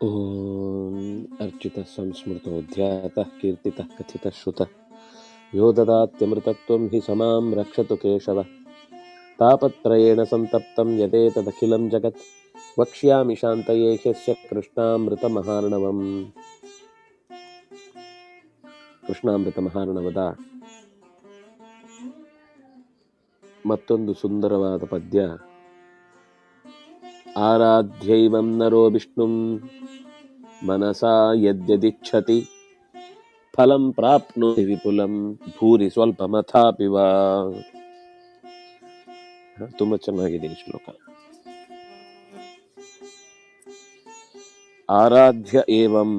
ॐ अर्चितः संस्मृतो ध्यातः कीर्तितः कथितः श्रुतः यो ददात्यमृतत्वं हि समां रक्षतु केशव तापत्रयेण सन्तप्तं यदेतदखिलं जगत् वक्ष्यामि शान्तये ह्यस्य ಕೃಷ್ಣಾಮೃತಮಹಾರ್ಣವಂ ಕೃಷ್ಣಾಮೃತಮಹಾರ್ಣವದ ಮತ್ತೊಂದು ಸುಂದರವಾದ ಪದ್ಯ ಆರಾಧ್ಯೈವಂ ನರೋ ವಿಷ್ಣುಂ ಮನಸಾ ಯದ್ಯದಿಚ್ಛತಿ ಫಲಂ ಪ್ರಾಪ್ನೋತಿ ವಿಪುಲಂ ಭೂರಿ ಸ್ವಲ್ಪ ಮಥಾಪಿ ವಾ ಹ, ತುಂಬಾ ಚೆನ್ನಾಗಿದೆ ಈ ಶ್ಲೋಕ. ಆರಾಧ್ಯ ಏವಂ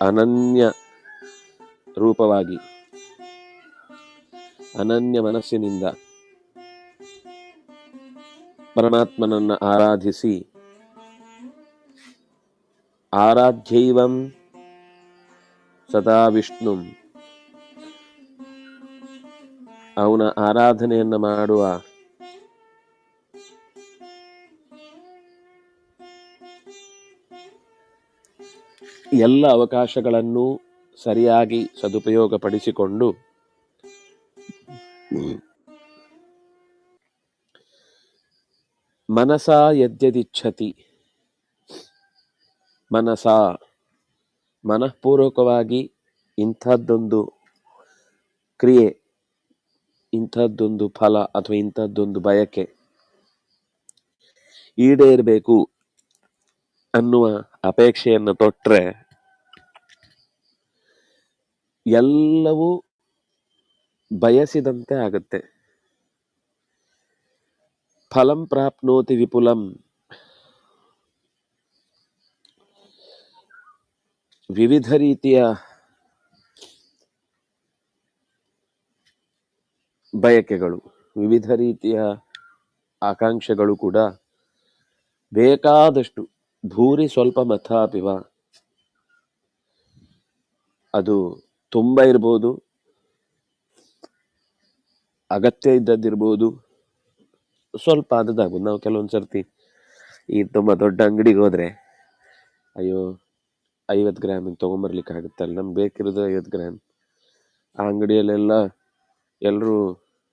ಅನನ್ಯ ರೂಪವಾಗಿ ಅನನ್ಯ ಮನಸ್ಸಿನಿಂದ ಪರಮಾತ್ಮನನ್ನ ಆರಾಧಿಸಿ. ಆರಾಧ್ಯೈವಂ ಸದಾ ವಿಷ್ಣು. ಅವನ ಆರಾಧನೆಯನ್ನು ಮಾಡುವ ಎಲ್ಲ ಅವಕಾಶಗಳನ್ನು ಸರಿಯಾಗಿ ಸದುಪಯೋಗಪಡಿಸಿಕೊಂಡು ಮನಸಾ ಯದ್ಯದಿಚ್ಛತಿ. ಮನಸ ಮನಃಪೂರ್ವಕವಾಗಿ ಇಂಥದ್ದೊಂದು ಕ್ರಿಯೆ, ಇಂಥದ್ದೊಂದು ಫಲ ಅಥವಾ ಇಂಥದ್ದೊಂದು ಬಯಕೆ ಈಡೇರಬೇಕು ಅನ್ನುವ ಅಪೇಕ್ಷೆಯನ್ನು ತೊಟ್ಟರೆ ಎಲ್ಲವೂ ಬಯಸಿದಂತೆ ಆಗುತ್ತೆ. ಫಲಂ ಪ್ರಾಪ್ನೋತಿ ವಿಪುಲಂ ವಿವಿಧ ರೀತಿಯ ಬಯಕೆಗಳು ವಿವಿಧ ರೀತಿಯ ಆಕಾಂಕ್ಷೆಗಳು ಕೂಡ ಬೇಕಾದಷ್ಟು, ಭೂರಿ ಸ್ವಲ್ಪ ಮಥಾಪಿವ ಅದು ತುಂಬ ಇರ್ಬೋದು, ಅಗತ್ಯ ಇದ್ದದ್ದಿರ್ಬೋದು ಸ್ವಲ್ಪ ಆದದ್ದಾಗ್ಬೋದು ನಾವು ಕೆಲವೊಂದು ಸರ್ತಿ ಈ ತುಂಬ ದೊಡ್ಡ ಅಂಗಡಿಗೆ ಹೋದ್ರೆ, ಅಯ್ಯೋ, ಐವತ್ತು ಗ್ರಾಮಿಗೆ ತೊಗೊಂಬರ್ಲಿಕ್ಕೆ ಆಗುತ್ತಲ್ಲ? ನಮ್ಗೆ ಬೇಕಿರೋದು ಐವತ್ತು ಗ್ರಾಮ್ ಆ ಅಂಗಡಿಯಲ್ಲೆಲ್ಲ ಎಲ್ಲರೂ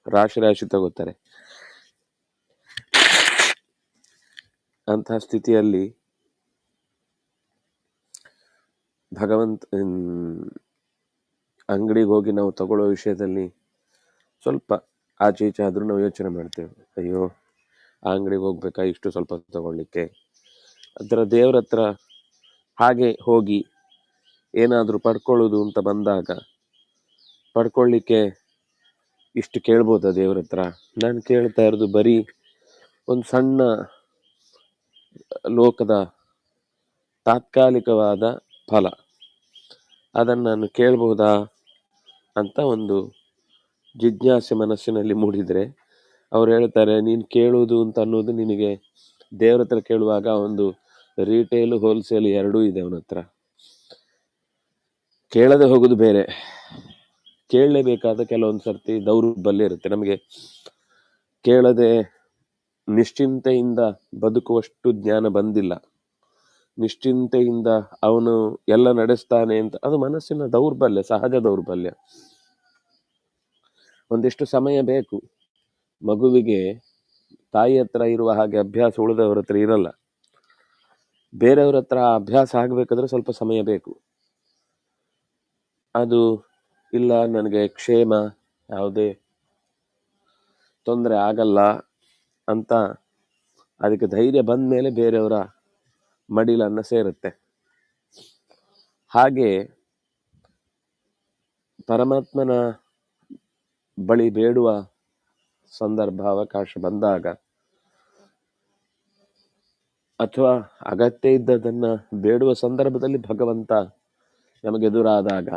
ರಾಶಿ ರಾಶಿ ತಗೋತಾರೆ. ಅಂತಹ ಸ್ಥಿತಿಯಲ್ಲಿ ಭಗವಂತ ಅಂಗಡಿಗೆ ಹೋಗಿ ನಾವು ತಗೊಳ್ಳೋ ವಿಷಯದಲ್ಲಿ ಸ್ವಲ್ಪ ಆಚೆ ಈಚೆ ಆದರೂ ನಾವು ಯೋಚನೆ ಮಾಡ್ತೇವೆ. ಅಯ್ಯೋ, ಆ ಅಂಗಡಿಗೆ ಹೋಗ್ಬೇಕಾ? ಇಷ್ಟು ಸ್ವಲ್ಪ ತಗೊಳ್ಳಿಕ್ಕೆ. ಅದರ ದೇವ್ರ ಹತ್ರ ಹಾಗೆ ಹೋಗಿ ಏನಾದರೂ ಪಡ್ಕೊಳ್ಳೋದು ಅಂತ ಬಂದಾಗ ಪಡ್ಕೊಳ್ಳಿಕ್ಕೆ ಇಷ್ಟು ಕೇಳ್ಬೋದಾ ದೇವ್ರ ಹತ್ರ? ನಾನು ಕೇಳ್ತಾ ಇರೋದು ಬರೀ ಒಂದು ಸಣ್ಣ ಲೋಕದ ತಾತ್ಕಾಲಿಕವಾದ ಫಲ. ಅದನ್ನು ನಾನು ಕೇಳ್ಬೋದಾ ಅಂತ ಒಂದು ಜಿಜ್ಞಾಸೆ ಮನಸ್ಸಿನಲ್ಲಿ ಮೂಡಿದರೆ ಅವ್ರು ಹೇಳ್ತಾರೆ, ನೀನು ಕೇಳುವುದು ಅಂತ ಅನ್ನೋದು ನಿನಗೆ ದೇವ್ರ ಹತ್ರ ಕೇಳುವಾಗ ಒಂದು ರೀಟೇಲ್ ಹೋಲ್ಸೇಲ್ ಎರಡೂ ಇದೆ ಅವನ ಹತ್ರ. ಕೇಳದೆ ಹೋಗೋದು ಬೇರೆ. ಕೇಳಲೇಬೇಕಾದ ಕೆಲವೊಂದು ಸರ್ತಿ ದೌರ್ಬಲ್ಯ ಇರುತ್ತೆ. ನಮಗೆ ಕೇಳದೆ ನಿಶ್ಚಿಂತೆಯಿಂದ ಬದುಕುವಷ್ಟು ಜ್ಞಾನ ಬಂದಿಲ್ಲ. ನಿಶ್ಚಿಂತೆಯಿಂದ ಅವನು ಎಲ್ಲ ನಡೆಸ್ತಾನೆ ಅಂತ, ಅದು ಮನಸ್ಸಿನ ದೌರ್ಬಲ್ಯ, ಸಹಜ ದೌರ್ಬಲ್ಯ. ಒಂದಿಷ್ಟು ಸಮಯ ಬೇಕು. ಮಗುವಿಗೆ ತಾಯಿ ಹತ್ರ ಇರುವ ಹಾಗೆ ಅಭ್ಯಾಸ ಉಳಿದವ್ರ ಹತ್ರ ಇರಲ್ಲ. ಬೇರೆಯವ್ರ ಹತ್ರ ಅಭ್ಯಾಸ ಆಗಬೇಕಾದ್ರೆ ಸ್ವಲ್ಪ ಸಮಯ ಬೇಕು. ಅದು ಇಲ್ಲ, ನನಗೆ ಕ್ಷೇಮ, ಯಾವುದೇ ತೊಂದರೆ ಆಗಲ್ಲ ಅಂತ ಅದಕ್ಕೆ ಧೈರ್ಯ ಬಂದ ಮೇಲೆ ಬೇರೆಯವರ ಮಡಿಲನ್ನ ಸೇರುತ್ತೆ. ಹಾಗೆ ಪರಮಾತ್ಮನ ಬಳಿ ಬೇಡುವ ಸಂದರ್ಭ, ಅವಕಾಶ ಬಂದಾಗ ಅಥವಾ ಅಗತ್ಯ ಇದ್ದದನ್ನ ಬೇಡುವ ಸಂದರ್ಭದಲ್ಲಿ ಭಗವಂತ ನಮಗೆದುರಾದಾಗ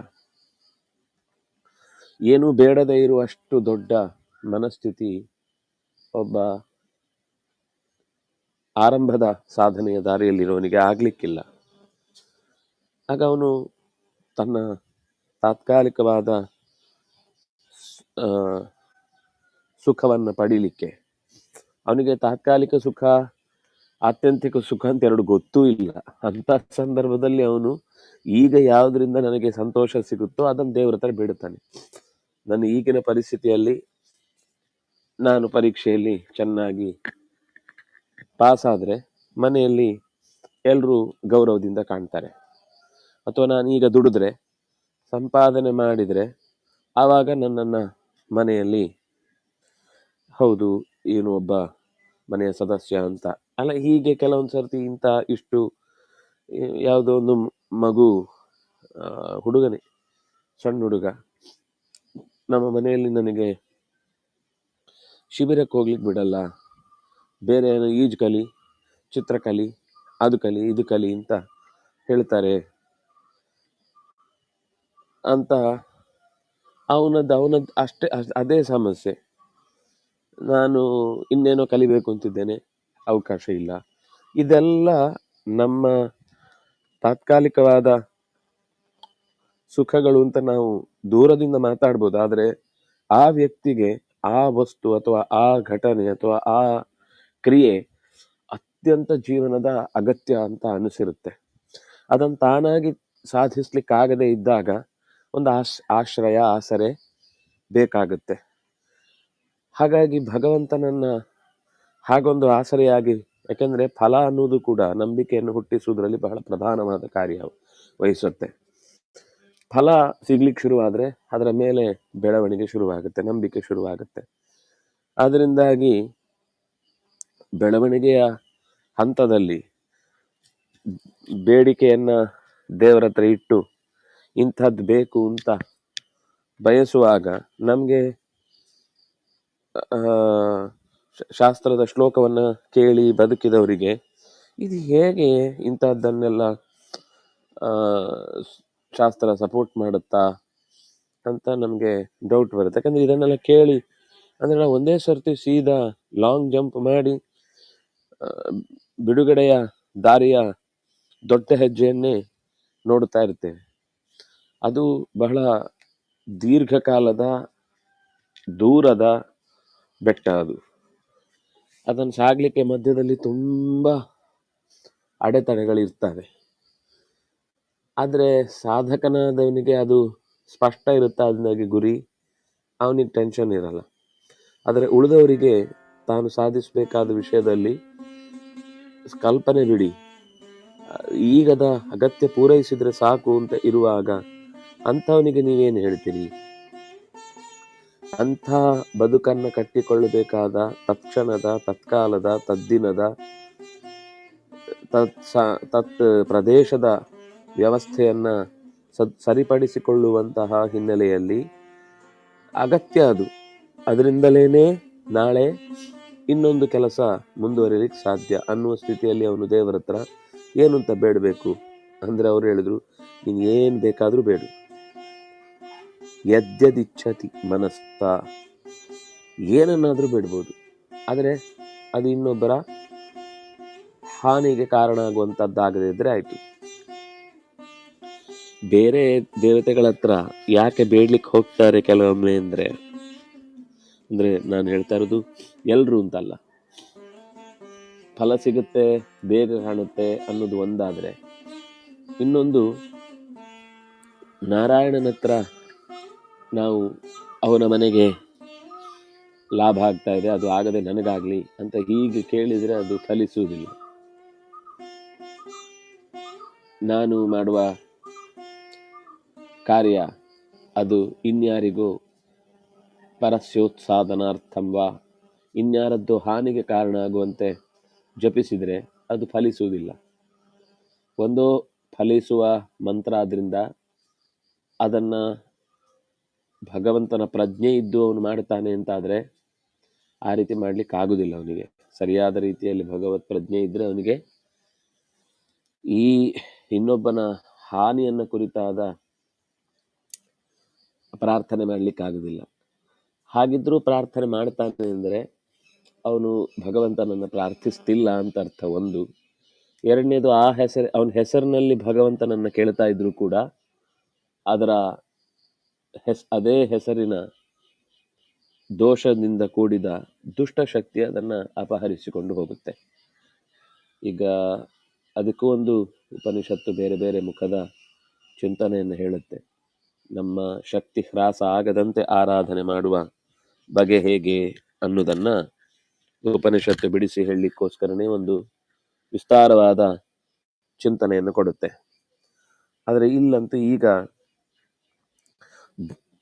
ಏನು ಬೇಡದೇ ಇರುವಷ್ಟು ದೊಡ್ಡ ಮನಸ್ಥಿತಿ ಒಬ್ಬ ಆರಂಭದ ಸಾಧನೆಯ ದಾರಿಯಲ್ಲಿರೋನಿಗೆ ಆಗ್ಲಿಕ್ಕಿಲ್ಲ. ಆಗ ಅವನು ತನ್ನ ತಾತ್ಕಾಲಿಕವಾದ ಸುಖವನ್ನ ಪಡೀಲಿಕ್ಕೆ. ಅವನಿಗೆ ತಾತ್ಕಾಲಿಕ ಸುಖ, ಆತ್ಯಂತಿಕ ಸುಖ ಅಂತ ಎರಡು ಗೊತ್ತೂ ಇಲ್ಲ. ಅಂತ ಸಂದರ್ಭದಲ್ಲಿ ಅವನು ಈಗ ಯಾವುದರಿಂದ ನನಗೆ ಸಂತೋಷ ಸಿಗುತ್ತೋ ಅದನ್ನು ದೇವ್ರ ಹತ್ರ ಬಿಡುತ್ತಾನೆ ನನ್ನ ಈಗಿನ ಪರಿಸ್ಥಿತಿಯಲ್ಲಿ ನಾನು ಪರೀಕ್ಷೆಯಲ್ಲಿ ಚೆನ್ನಾಗಿ ಪಾಸ್ ಆದ್ರೆ ಮನೆಯಲ್ಲಿ ಎಲ್ಲರೂ ಗೌರವದಿಂದ ಕಾಣ್ತಾರೆ. ಅಥವಾ ನಾನು ಈಗ ದುಡಿದ್ರೆ, ಸಂಪಾದನೆ ಮಾಡಿದರೆ ಆವಾಗ ನನ್ನನ್ನು ಮನೆಯಲ್ಲಿ, ಹೌದು, ಏನು ಒಬ್ಬ ಮನೆಯ ಸದಸ್ಯ ಅಂತ. ಅಲ್ಲ, ಹೀಗೆ ಕೆಲವೊಂದು ಸರ್ತಿ ಇಂಥ ಇಷ್ಟು ಯಾವುದೋ ಒಂದು ಮಗು ಹುಡುಗನೇ, ಸಣ್ಣ ಹುಡುಗ, ನಮ್ಮ ಮನೆಯಲ್ಲಿ ನನಗೆ ಶಿಬಿರಕ್ಕೆ ಹೋಗ್ಲಿಕ್ಕೆ ಬಿಡಲ್ಲ. ಬೇರೆ ಏನೋ ಈಜು ಕಲಿ ಚಿತ್ರಕಲಿ ಅದು ಕಲಿ, ಇದು ಕಲಿ ಅಂತ ಹೇಳ್ತಾರೆ. ಅಂತ ಅವನದ್ದು ಅವನದ್ದು ಅಷ್ಟೇ ಅದೇ ಸಮಸ್ಯೆ. ನಾನು ಇನ್ನೇನೋ ಕಲಿಬೇಕು ಅಂತಿದ್ದೇನೆ, ಅವಕಾಶ ಇಲ್ಲ. ಇದೆಲ್ಲ ನಮ್ಮ ತಾತ್ಕಾಲಿಕವಾದ ಸುಖಗಳು ಅಂತ ನಾವು ದೂರದಿಂದ ಮಾತಾಡ್ಬೋದು, ಆದರೆ ಆ ವ್ಯಕ್ತಿಗೆ ಆ ವಸ್ತು ಅಥವಾ ಆ ಘಟನೆ ಅಥವಾ ಆ ಕ್ರಿಯೆ ಅತ್ಯಂತ ಜೀವನದ ಅಗತ್ಯ ಅಂತ ಅನಿಸಿರುತ್ತೆ. ಅದನ್ನು ತಾನಾಗಿ ಸಾಧಿಸ್ಲಿಕ್ಕಾಗದೇ ಇದ್ದಾಗ ಒಂದು ಆಶ್, ಆಶ್ರಯ, ಆಸರೆ ಬೇಕಾಗುತ್ತೆ. ಹಾಗಾಗಿ ಭಗವಂತನನ್ನ ಹಾಗೊಂದು ಆಸರೆಯಾಗಿ, ಯಾಕೆಂದರೆ ಫಲ ಅನ್ನೋದು ಕೂಡ ನಂಬಿಕೆಯನ್ನು ಹುಟ್ಟಿಸುವುದರಲ್ಲಿ ಬಹಳ ಪ್ರಧಾನವಾದ ಕಾರ್ಯ ವಹಿಸುತ್ತೆ. ಫಲ ಸಿಗ್ಲಿಕ್ಕೆ ಶುರುವಾದ್ರೆ ಅದರ ಮೇಲೆ ಬೆಳವಣಿಗೆ ಶುರುವಾಗುತ್ತೆ, ನಂಬಿಕೆ ಶುರುವಾಗುತ್ತೆ. ಅದರಿಂದಾಗಿ ಬೆಳವಣಿಗೆಯ ಹಂತದಲ್ಲಿ ಬೇಡಿಕೆಯನ್ನ ದೇವರ ಹತ್ರ ಇಟ್ಟು ಇಂಥದ್ದು ಬೇಕು ಅಂತ ಬಯಸುವಾಗ ನಮಗೆ ಶಾಸ್ತ್ರದ ಶ್ಲೋಕವನ್ನು ಕೇಳಿ ಬದುಕಿದವರಿಗೆ ಇದು ಹೇಗೆ ಇಂಥದ್ದನ್ನೆಲ್ಲ ಶಾಸ್ತ್ರ ಸಪೋರ್ಟ್ ಮಾಡುತ್ತಾ ಅಂತ ನಮಗೆ ಡೌಟ್ ಬರುತ್ತೆ. ಯಾಕಂದರೆ ಇದನ್ನೆಲ್ಲ ಕೇಳಿ, ಅಂದರೆ ನಾವು ಒಂದೇ ಸರ್ತಿ ಸೀದಾ ಲಾಂಗ್ ಜಂಪ್ ಮಾಡಿ ಬಿಡುಗಡೆಯ ದಾರಿಯ ದೊಡ್ಡ ಹೆಜ್ಜೆಯನ್ನೇ ನೋಡುತ್ತಾ ಇರ್ತೇವೆ. ಅದು ಬಹಳ ದೀರ್ಘಕಾಲದ, ದೂರದ ಬೆಟ್ಟ ಅದು. ಅದನ್ನು ಸಾಗಲಿಕ್ಕೆ ಮಧ್ಯದಲ್ಲಿ ತುಂಬ ಅಡೆತಡೆಗಳಿರ್ತವೆ. ಆದರೆ ಸಾಧಕನಾದವನಿಗೆ ಅದು ಸ್ಪಷ್ಟ ಇರುತ್ತೆ? ಅದನ್ನಾಗಿ ಗುರಿ, ಅವನಿಗೆ ಟೆನ್ಷನ್ ಇರಲ್ಲ. ಆದರೆ ಉಳಿದವರಿಗೆ ತಾನು ಸಾಧಿಸಬೇಕಾದ ವಿಷಯದಲ್ಲಿ ಕಲ್ಪನೆ ಬಿಡಿ. ಈಗದ ಅಗತ್ಯ ಪೂರೈಸಿದರೆ ಸಾಕು ಅಂತ ಇರುವಾಗ ಅಂಥವನಿಗೆ ನೀವೇನು ಹೇಳ್ತೀರಿ? ಅಂಥ ಬದುಕನ್ನ ಕಟ್ಟಿಕೊಳ್ಳಬೇಕಾದ ತತ್ಕ್ಷಣದ, ತತ್ಕಾಲದ, ತದ್ದಿನದ, ತತ್ ತತ್ ಪ್ರದೇಶದ ವ್ಯವಸ್ಥೆಯನ್ನು ಸದ್ ಸರಿಪಡಿಸಿಕೊಳ್ಳುವಂತಹ ಹಿನ್ನೆಲೆಯಲ್ಲಿ ಅಗತ್ಯ ಅದು. ಅದರಿಂದಲೇ ನಾಳೆ ಇನ್ನೊಂದು ಕೆಲಸ ಮುಂದುವರಿಲಿಕ್ಕೆ ಸಾಧ್ಯ ಅನ್ನುವ ಸ್ಥಿತಿಯಲ್ಲಿ ಅವನು ದೇವರ ಹತ್ರ ಏನು ಅಂತ ಬೇಡಬೇಕು? ಅಂದ್ರೆ ಅವರು ಹೇಳಿದರು ನೀನು ಏನು ಬೇಕಾದರೂ ಬೇಡು. ಯದ್ಯದಿಚ್ಛತಿ ಮನಸ್ಸ ಏನನ್ನಾದರೂ ಬಿಡ್ಬೋದು. ಆದರೆ ಅದು ಇನ್ನೊಬ್ಬರ ಹಾನಿಗೆ ಕಾರಣ ಆಗುವಂಥದ್ದಾಗದೇ ಇದ್ರೆ ಆಯಿತು. ಬೇರೆ ದೇವತೆಗಳ ಹತ್ರ ಯಾಕೆ ಬೇಡ್ಲಿಕ್ಕೆ ಹೋಗ್ತಾರೆ ಕೆಲವೊಮ್ಮೆ ಅಂದ್ರೆ, ಅಂದರೆ ನಾನು ಹೇಳ್ತಾ ಇರೋದು ಎಲ್ಲರೂ ಅಂತಲ್ಲ. ಫಲ ಸಿಗುತ್ತೆ, ಬೇಗ ಕಾಣುತ್ತೆ ಅನ್ನೋದು ಒಂದಾದರೆ. ಇನ್ನೊಂದು ನಾರಾಯಣನ ಹತ್ರ ನಾವು ಅವನ ಮನೆಗೆ ಲಾಭ ಆಗ್ತಾ ಇದೆ, ಅದು ಆಗದೆ ನನಗಾಗಲಿ ಅಂತ ಹೀಗೆ ಕೇಳಿದರೆ ಅದು ಫಲಿಸುವುದಿಲ್ಲ. ನಾನು ಮಾಡುವ ಕಾರ್ಯ ಅದು ಇನ್ಯಾರಿಗೂ ಪರಸ್ಯೋತ್ಸಾದನಾರ್ಥಂವಾ ಇನ್ಯಾರದ್ದು ಹಾನಿಗೆ ಕಾರಣ ಆಗುವಂತೆ ಜಪಿಸಿದರೆ ಅದು ಫಲಿಸುವುದಿಲ್ಲ. ಒಂದೋ ಫಲಿಸುವ ಮಂತ್ರ ಆದ್ದರಿಂದ ಅದನ್ನ ಭಗವಂತನ ಪ್ರಜ್ಞೆ ಇದ್ದು ಅವನು ಮಾಡ್ತಾನೆ ಅಂತಾದರೆ ಆ ರೀತಿ ಮಾಡ್ಲಿಕ್ಕೆ ಆಗುದಿಲ್ಲ ಅವನಿಗೆ. ಸರಿಯಾದ ರೀತಿಯಲ್ಲಿ ಭಗವತ್ ಪ್ರಜ್ಞೆ ಇದ್ದರೆ ಅವನಿಗೆ ಈ ಇನ್ನೊಬ್ಬನ ಹಾನಿಯನ್ನು ಕುರಿತಾದ ಪ್ರಾರ್ಥನೆ ಮಾಡಲಿಕ್ಕೆ ಆಗುದಿಲ್ಲ. ಹಾಗಿದ್ರೂ ಪ್ರಾರ್ಥನೆ ಮಾಡ್ತಾನೆ ಅಂದರೆ ಅವನು ಭಗವಂತನನ್ನು ಪ್ರಾರ್ಥಿಸ್ತಿಲ್ಲ ಅಂತ ಅರ್ಥ ಒಂದು. ಎರಡನೇದು ಆ ಹೆಸರು, ಅವನ ಹೆಸರಿನಲ್ಲಿ ಭಗವಂತನನ್ನು ಕೇಳ್ತಾ ಇದ್ರು ಕೂಡ ಅದರ ಹೆಸ್, ಅದೇ ಹೆಸರಿನ ದೋಷದಿಂದ ಕೂಡಿದ ದುಷ್ಟಶಕ್ತಿ ಅದನ್ನು ಅಪಹರಿಸಿಕೊಂಡು ಹೋಗುತ್ತೆ. ಈಗ ಅದಕ್ಕೂ ಒಂದು ಉಪನಿಷತ್ತು ಬೇರೆ ಬೇರೆ ಮುಖದ ಚಿಂತನೆಯನ್ನು ಹೇಳುತ್ತೆ. ನಮ್ಮ ಶಕ್ತಿ ಹ್ರಾಸ ಆಗದಂತೆ ಆರಾಧನೆ ಮಾಡುವ ಬಗೆ ಹೇಗೆ ಅನ್ನೋದನ್ನು ಉಪನಿಷತ್ತು ಬಿಡಿಸಿ ಹೇಳಲಿಕ್ಕೋಸ್ಕರನೇ ಒಂದು ವಿಸ್ತಾರವಾದ ಚಿಂತನೆಯನ್ನು ಕೊಡುತ್ತೆ. ಆದರೆ ಇಲ್ಲಂತೂ ಈಗ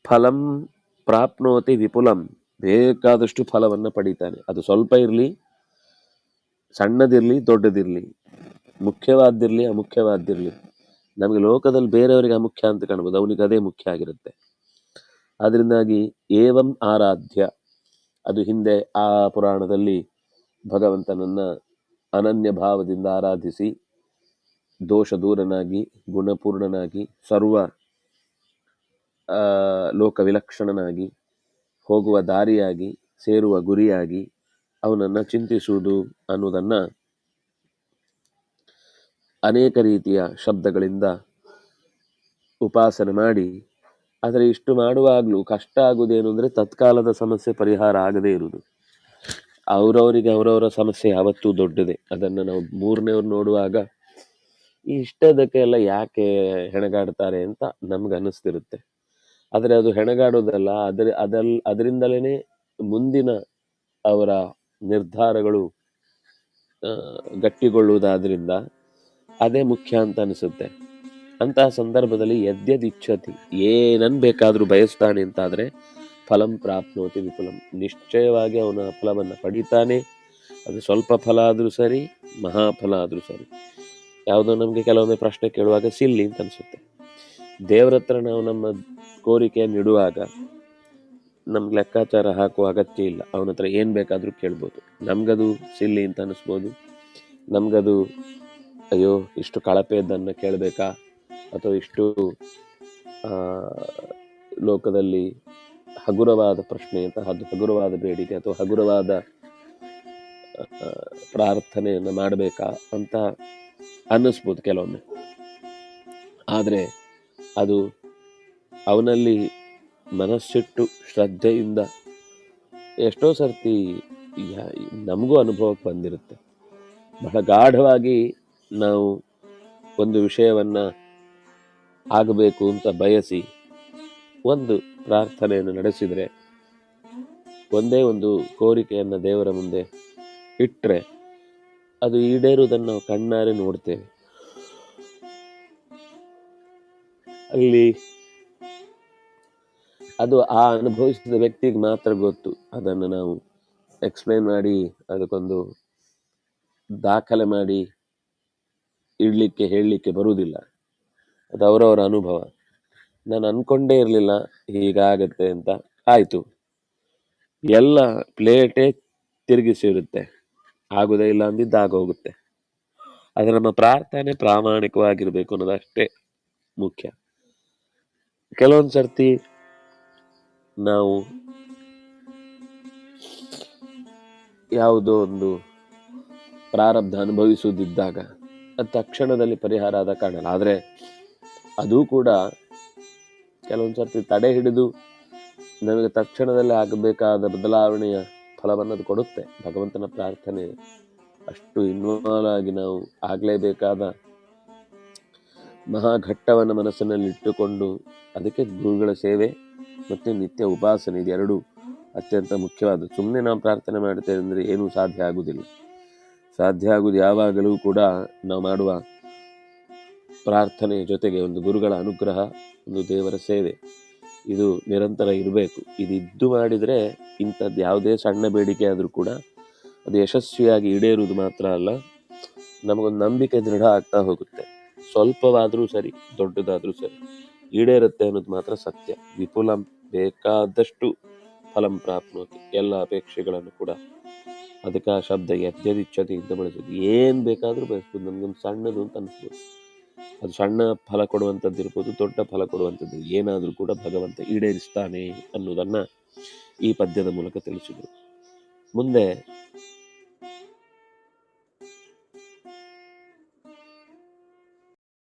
ಫಲಂ ಪ್ರಾಪ್ನೋತಿ ವಿಪುಲಂ. ಬೇಕಾದಷ್ಟು ಫಲವನ್ನು ಪಡಿತಾನೆ. ಅದು ಸ್ವಲ್ಪ ಇರಲಿ, ಸಣ್ಣದಿರಲಿ, ದೊಡ್ಡದಿರಲಿ, ಮುಖ್ಯವಾದ್ದಿರಲಿ, ಅಮುಖ್ಯವಾದ್ದಿರಲಿ. ನಮಗೆ ಲೋಕದಲ್ಲಿ ಬೇರೆಯವರಿಗೆ ಅಮುಖ್ಯ ಅಂತ ಕಾಣ್ಬೋದು. ಅವನಿಗೆ ಅದೇ ಮುಖ್ಯ ಆಗಿರುತ್ತೆ. ಅದರಿಂದಾಗಿ ಏವಂ ಆರಾಧ್ಯ. ಅದು ಹಿಂದೆ ಆ ಪುರಾಣದಲ್ಲಿ ಭಗವಂತನನ್ನ ಅನನ್ಯ ಭಾವದಿಂದ ಆರಾಧಿಸಿ ದೋಷ ದೂರನಾಗಿ, ಗುಣಪೂರ್ಣನಾಗಿ, ಸರ್ವ ಲೋಕ ವಿಲಕ್ಷಣನಾಗಿ ಹೋಗುವ ದಾರಿಯಾಗಿ, ಸೇರುವ ಗುರಿಯಾಗಿ ಅವನನ್ನ ಚಿಂತಿಸುವುದು ಅನ್ನೋದನ್ನ ಅನೇಕ ರೀತಿಯ ಶಬ್ದಗಳಿಂದ ಉಪಾಸನೆ ಮಾಡಿ, ಆದರೆ ಇಷ್ಟು ಮಾಡುವಾಗಲೂ ಕಷ್ಟ ಆಗುವುದೇನು ಅಂದರೆ ತತ್ಕಾಲದ ಸಮಸ್ಯೆ ಪರಿಹಾರ ಆಗದೇ ಇರುವುದು. ಅವರವರಿಗೆ ಅವರವರ ಸಮಸ್ಯೆ ಯಾವತ್ತೂ ದೊಡ್ಡದೆ. ಅದನ್ನು ನಾವು ಮೂರನೇವ್ರು ನೋಡುವಾಗ, ಈ ಇಷ್ಟದಕ್ಕೆಲ್ಲ ಯಾಕೆ ಹೆಣಗಾಡ್ತಾರೆ ಅಂತ ನಮ್ಗೆ ಅನ್ನಿಸ್ತಿರುತ್ತೆ ಆದರೆ ಅದು ಹೆಣಗಾಡೋದಲ್ಲ ಅದರ, ಅದಲ್ ಅದರಿಂದಲೇ ಮುಂದಿನ ಅವರ ನಿರ್ಧಾರಗಳು ಗಟ್ಟಿಗೊಳ್ಳುವುದಾದ್ರಿಂದ ಅದೇ ಮುಖ್ಯ ಅಂತ ಅನಿಸುತ್ತೆ. ಅಂತಹ ಸಂದರ್ಭದಲ್ಲಿ ಯದ್ಯದಿಚ್ಛತಿ ಏನನ್ನು ಬೇಕಾದರೂ ಬಯಸ್ತಾನೆ ಅಂತಾದರೆ ಫಲಂ ಪ್ರಾಪ್ನೋತಿ ವಿಫಲಂ. ನಿಶ್ಚಯವಾಗಿ ಅವನ ಫಲವನ್ನು ಪಡಿತಾನೆ. ಅದು ಸ್ವಲ್ಪ ಫಲ ಆದರೂ ಸರಿ, ಮಹಾಫಲ ಆದರೂ ಸರಿ. ಯಾವುದೋ ನಮಗೆ ಕೆಲವೊಮ್ಮೆ ಪ್ರಶ್ನೆ ಕೇಳುವಾಗ ಸಿಲ್ಲಿ ಅಂತ ಅನಿಸುತ್ತೆ. ದೇವ್ರ ಹತ್ರ ನಾವು ನಮ್ಮ ಕೋರಿಕೆಯನ್ನು ಇಡುವಾಗ ನಮ್ಗೆ ಲೆಕ್ಕಾಚಾರ ಹಾಕುವ ಅಗತ್ಯ ಇಲ್ಲ. ಅವನ ಹತ್ರ ಏನು ಬೇಕಾದರೂ ಕೇಳ್ಬೋದು. ನಮಗದು ಸಿಲ್ಲಿ ಅಂತ ಅನ್ನಿಸ್ಬೋದು ನಮಗದು, ಅಯ್ಯೋ, ಇಷ್ಟು ಕಳಪೆದ್ದನ್ನು ಕೇಳಬೇಕಾ? ಅಥವಾ ಇಷ್ಟು ಲೋಕದಲ್ಲಿ ಹಗುರವಾದ ಪ್ರಶ್ನೆ ಅಂತ, ಅದು ಹಗುರವಾದ ಬೇಡಿಕೆ ಅಥವಾ ಹಗುರವಾದ ಪ್ರಾರ್ಥನೆಯನ್ನು ಮಾಡಬೇಕಾ ಅಂತ ಅನ್ನಿಸ್ಬೋದು ಕೆಲವೊಮ್ಮೆ. ಆದರೆ ಅದು ಅವನಲ್ಲಿ ಮನಸ್ಸಿಟ್ಟು ಶ್ರದ್ಧೆಯಿಂದ ಎಷ್ಟೋ ಸರ್ತಿ ನಮಗೂ ಅನುಭವಕ್ಕೆ ಬಂದಿರುತ್ತೆ. ಬಹಳ ಗಾಢವಾಗಿ ನಾವು ಒಂದು ವಿಷಯವನ್ನು ಆಗಬೇಕು ಅಂತ ಬಯಸಿ ಒಂದು ಪ್ರಾರ್ಥನೆಯನ್ನು ನಡೆಸಿದರೆ, ಒಂದೇ ಒಂದು ಕೋರಿಕೆಯನ್ನು ದೇವರ ಮುಂದೆ ಇಟ್ಟರೆ ಅದು ಈಡೇರುವುದನ್ನು ನಾವು ಕಣ್ಣಾರೆ ನೋಡ್ತೇವೆ. ಅಲ್ಲಿ ಅದು ಆ ಅನುಭವಿಸಿದ ವ್ಯಕ್ತಿಗೆ ಮಾತ್ರ ಗೊತ್ತು. ಅದನ್ನು ನಾವು ಎಕ್ಸ್ಪ್ಲೈನ್ ಮಾಡಿ, ಅದಕ್ಕೊಂದು ದಾಖಲೆ ಮಾಡಿ ಇಡಲಿಕ್ಕೆ, ಹೇಳಲಿಕ್ಕೆ ಬರುವುದಿಲ್ಲ. ಅದು ಅವರವರ ಅನುಭವ. ನಾನು ಅಂದ್ಕೊಂಡೇ ಇರಲಿಲ್ಲ, ಹೀಗಾಗತ್ತೆ ಅಂತ. ಆಯಿತು. ಎಲ್ಲ ಪ್ಲೇಟೇ ತಿರುಗಿಸಿರುತ್ತೆ ಆಗುದೇ ಇಲ್ಲ ಅಂದಿದ್ದು ಆಗೋಗುತ್ತೆ. ಅದು ನಮ್ಮ ಪ್ರಾರ್ಥನೆ ಪ್ರಾಮಾಣಿಕವಾಗಿರಬೇಕು ಅನ್ನೋದಷ್ಟೇ ಮುಖ್ಯ. ಕೆಲವೊಂದು ಸರ್ತಿ ನಾವು ಯಾವುದೋ ಒಂದು ಪ್ರಾರಬ್ಧ ಅನುಭವಿಸುವುದಿದ್ದಾಗ, ಅದು ತಕ್ಷಣದಲ್ಲಿ ಪರಿಹಾರ ಆದ ಕಾಣಲ್ಲ ಆದರೆ ಅದು ಕೂಡ ಕೆಲವೊಂದು ಸರ್ತಿ ತಡೆ ಹಿಡಿದು ನಮಗೆ ತಕ್ಷಣದಲ್ಲಿ ಆಗಬೇಕಾದ ಬದಲಾವಣೆಯ ಫಲವನ್ನು ಅದು ಕೊಡುತ್ತೆ. ಭಗವಂತನ ಪ್ರಾರ್ಥನೆ ಅಷ್ಟು ಇನ್ವಾಲ್ ಆಗಿ ನಾವು ಆಗಲೇಬೇಕಾದ ಮಹಾಘಟ್ಟವನ್ನು ಮನಸ್ಸಿನಲ್ಲಿ ಇಟ್ಟುಕೊಂಡು ಅದಕ್ಕೆ ಗುರುಗಳ ಸೇವೆ ಮತ್ತು ನಿತ್ಯ ಉಪಾಸನೆ ಇದೆರಡೂ ಅತ್ಯಂತ ಮುಖ್ಯವಾದ. ಸುಮ್ಮನೆ ನಾವು ಪ್ರಾರ್ಥನೆ ಮಾಡ್ತೇವೆ ಅಂದರೆ ಏನೂ ಸಾಧ್ಯ ಆಗುವುದಿಲ್ಲ ಸಾಧ್ಯ ಆಗುವುದು ಯಾವಾಗಲೂ ಕೂಡ ನಾವು ಮಾಡುವ ಪ್ರಾರ್ಥನೆಯ ಜೊತೆಗೆ ಒಂದು ಗುರುಗಳ ಅನುಗ್ರಹ, ಒಂದು ದೇವರ ಸೇವೆ. ಇದು ನಿರಂತರ ಇರಬೇಕು. ಇದಿದ್ದು ಇದ್ದು ಮಾಡಿದರೆ ಇಂಥದ್ದು ಯಾವುದೇ ಸಣ್ಣ ಬೇಡಿಕೆ ಆದರೂ ಕೂಡ ಅದು ಯಶಸ್ವಿಯಾಗಿ ಈಡೇರುವುದು ಮಾತ್ರ ಅಲ್ಲ, ನಮಗೊಂದು ನಂಬಿಕೆ ದೃಢ ಆಗ್ತಾ ಹೋಗುತ್ತೆ. ಸ್ವಲ್ಪವಾದರೂ ಸರಿ, ದೊಡ್ಡದಾದರೂ ಸರಿ. ಈಡೇರುತ್ತೆ ಅನ್ನೋದು ಮಾತ್ರ ಸತ್ಯ. ವಿಪುಲಂ ಬೇಕಾದಷ್ಟು ಫಲಂ ಪ್ರಾಪ್ನೋತಿ. ಎಲ್ಲ ಅಪೇಕ್ಷೆಗಳನ್ನು ಕೂಡ ಅದಕ್ಕೆ ಆ ಶಬ್ದ ಯದ್ಯದಿಚ್ಛತಿ ಅಂತ ಬಳಸೋದು. ಏನು ಬೇಕಾದರೂ ಬಯಸ್ಬೋದು ನಮ್ಗೊಂದು ಸಣ್ಣದು ಅಂತ ಅನಿಸ್ಬೋದು. ಅದು ಸಣ್ಣ ಫಲ ಕೊಡುವಂಥದ್ದು ಇರ್ಬೋದು, ದೊಡ್ಡ ಫಲ ಕೊಡುವಂಥದ್ದು. ಏನಾದರೂ ಕೂಡ ಭಗವಂತ ಈಡೇರಿಸ್ತಾನೆ ಅನ್ನೋದನ್ನ ಈ ಪದ್ಯದ ಮೂಲಕ ತಿಳಿಸಿದರು. ಮುಂದೆ